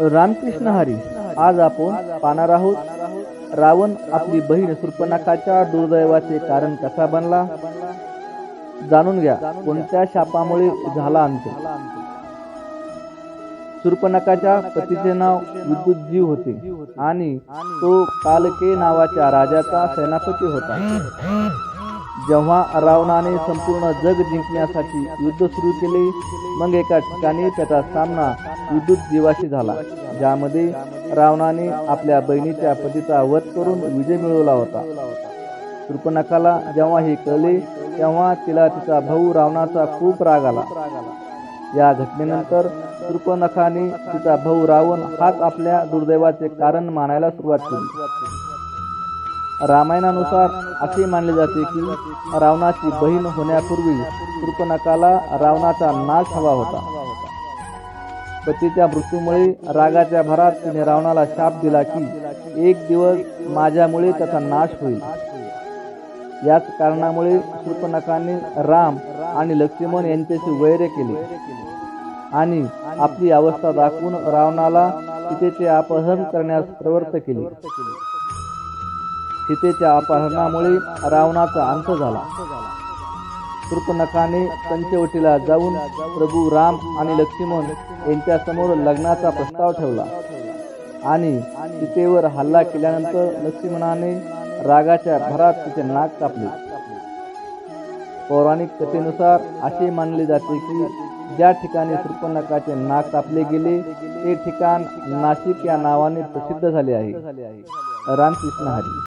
रामकृष्ण हरी. आज आपण पाहणार आहोत रावण आपली बहीण सुर्पनाखाच्या दुर्दैवाचे कारण कसा बनला? जाणून घ्या कोणत्या शापामुळे झाला अंत? सुर्पनकाच्या पतीचे नाव विद्युतजीव होते आणि तो कालके नावाच्या राजाचा सेनापती होता. जेव्हा रावणाने संपूर्ण जग जिंकण्यासाठी युद्ध सुरू केले मग एका ठिकाणी त्याचा सामना विद्युत जीवाशी झाला ज्यामध्ये रावणाने आपल्या बहिणीच्या पतीचा वध करून विजय मिळवला होता. सुर्पनखाला जेव्हा हे कळले तेव्हा तिला तिचा भाऊ रावणाचा खूप राग आला. या घटनेनंतर कृपनखाने तिचा भाऊ रावण हाच आपल्या दुर्दैवाचे कारण मानायला सुरुवात केली. रामायणानुसार असे मानले जाते की रावणाची बहीण होण्यापूर्वी सुर्पनखाला रावणाचा नाश हवा होता. पतीच्या मृत्यूमुळे रागाच्या भरात तिने रावणाला शाप दिला की एक दिवस माझ्यामुळे त्याचा नाश होईल. याच कारणामुळे सुर्पनखाने राम आणि लक्ष्मण यांच्याशी वैर केले आणि आपली अवस्था दाखवून रावणाला सीतेचे अपहरण करण्यास प्रवृत्त केले. सीतेच्या अपहरणामुळे रावणाचा अंत झाला. सुर्पनखाने पंचवटीला जाऊन प्रभू राम आणि लक्ष्मण यांच्या समोर लग्नाचा प्रस्ताव ठेवला. आणि सीतेवर हल्ला केल्यानंतर लक्ष्मणाने रागाच्या भरात तिचे नाक कापले. पौराणिक कथेनुसार असे मानले जाते की ज्या ठिकाणी सुर्पनखाचे नाक कापले गेले ते ठिकाण नाशिक या नावाने प्रसिद्ध झाले आहे. रामकृष्ण हरी.